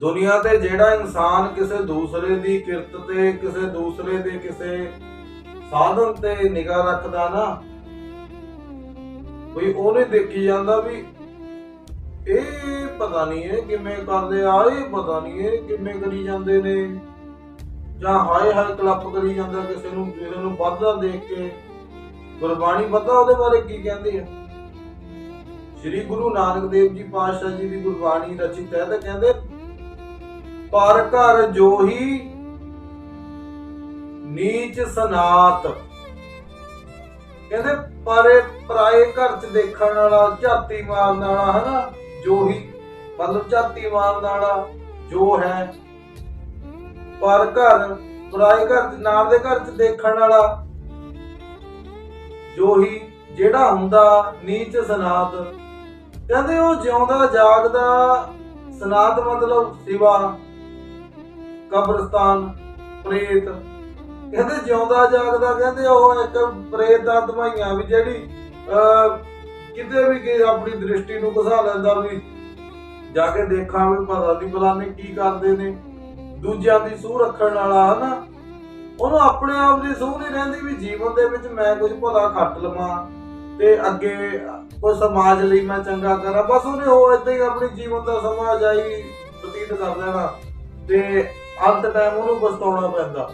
ਦੁਨੀਆ ਤੇ ਜਿਹੜਾ ਇਨਸਾਨ ਕਿਸੇ ਦੂਸਰੇ ਦੀ ਕਿਰਤ ਤੇ, ਕਿਸੇ ਦੂਸਰੇ ਦੇ ਕਿਸੇ ਸਾਧਨ ਤੇ ਨਿਗਾਹ ਰੱਖਦਾ ਨਾ ਵੀ ਉਹਨੇ ਦੇਖੀ ਜਾਂਦਾ ਵੀ ਇਹ ਪਤਾ ਨਹੀਂ ਇਹ ਕਿਵੇਂ ਕਰਦੇ, ਆ ਇਹ ਪਤਾ ਨਹੀਂ ਇਹ ਕਿਵੇਂ ਕਰੀ ਜਾਂਦੇ ਨੇ, ਜਾਂ ਹਾਏ ਹਾਏ ਕਲੱਪ ਕਰੀ ਜਾਂਦਾ ਕਿਸੇ ਨੂੰ ਕਿਸੇ ਨੂੰ ਵੱਧਦਾ ਦੇਖ ਕੇ। ਗੁਰਬਾਣੀ ਪਤਾ ਉਹਦੇ ਬਾਰੇ ਕੀ ਕਹਿੰਦੀ ਹੈ? ਸ੍ਰੀ ਗੁਰੂ ਨਾਨਕ ਦੇਵ ਜੀ ਪਾਤਸ਼ਾਹ ਜੀ ਦੀ ਗੁਰਬਾਣੀ ਰਚਿਤ ਹੈ ਤੇ ਕਹਿੰਦੇ ਪਰ ਘਰ ਜੋਹੀ ਨੀਚ ਸਨਾਤ। ਕਹਿੰਦੇ ਪਰੇ ਪਰਾਏ ਘਰ ਚ ਦੇਖਣ ਵਾਲਾ ਝਾਤੀ ਮਾਰਨ ਵਾਲਾ ਹਨਾ, ਜੋਹੀ। ਮਤਲਬ ਝਾਤੀ ਮਾਰਨ ਵਾਲਾ ਜੋ ਹੈ। ਪਰ ਘਰ, ਪਰਾਏ ਘਰ ਨਾਲ ਦੇ ਘਰ ਚ ਦੇਖਣ ਵਾਲਾ ਜੋਹੀ, ਜਿਹੜਾ ਹੁੰਦਾ ਨੀਚ ਸਨਾਤ। ਕਹਿੰਦੇ ਉਹ ਜਿਉਂਦਾ ਜਾਗਦਾ, ਸਨਾਤ ਮਤਲਬ ਸਿਵਾ। ਕਬਰਸਤਾਨ, ਪ੍ਰੇਤ। ਕਹਿੰਦੇ ਜਿਉਂਦਾ ਜਾਗਦਾ, ਕਹਿੰਦੇ ਉਹ ਇੱਕ ਪ੍ਰੇਤ ਆਤਮਾਈਆਂ ਵੀ ਜਿਹੜੀ ਕਿਤੇ ਵੀ ਕਿ ਆਪਣੀ ਦ੍ਰਿਸ਼ਟੀ ਨੂੰ ਘਸਾ ਲੈਂਦਾ ਵੀ, ਜਾ ਕੇ ਦੇਖਾਂ ਵੀ ਪਤਾ ਨਹੀਂ ਬਲਾਨੇ ਕੀ ਕਰਦੇ ਨੇ। ਦੂਜਿਆਂ ਦੀ ਸੂਹ ਰੱਖਣ ਵਾਲਾ, ਹਨਾ? ਉਹਨੂੰ ਆਪਣੇ ਆਪ ਦੀ ਸੂਹ ਨਹੀਂ ਰਹਿੰਦੀ ਵੀ ਜੀਵਨ ਦੇ ਵਿੱਚ ਮੈਂ ਕੁਝ ਭਲਾ ਖੱਟ ਲਵਾਂ ਤੇ ਅੱਗੇ ਕੋਈ ਸਮਾਜ ਲਈ ਮੈਂ ਚੰਗਾ ਕਰਾਂ। ਬਸ ਉਹਨੇ ਉਹ ਏਦਾਂ ਹੀ ਆਪਣੀ ਜੀਵਨ ਦਾ ਸਮਾਂ ਜਾਈ ਬਤੀਤ ਕਰ ਲੈਣਾ। ਤੇ ਅੰਤ ਟਾਈਮ ਉਹਨੂੰ ਪਛਤਾਉਣਾ ਪੈਂਦਾ।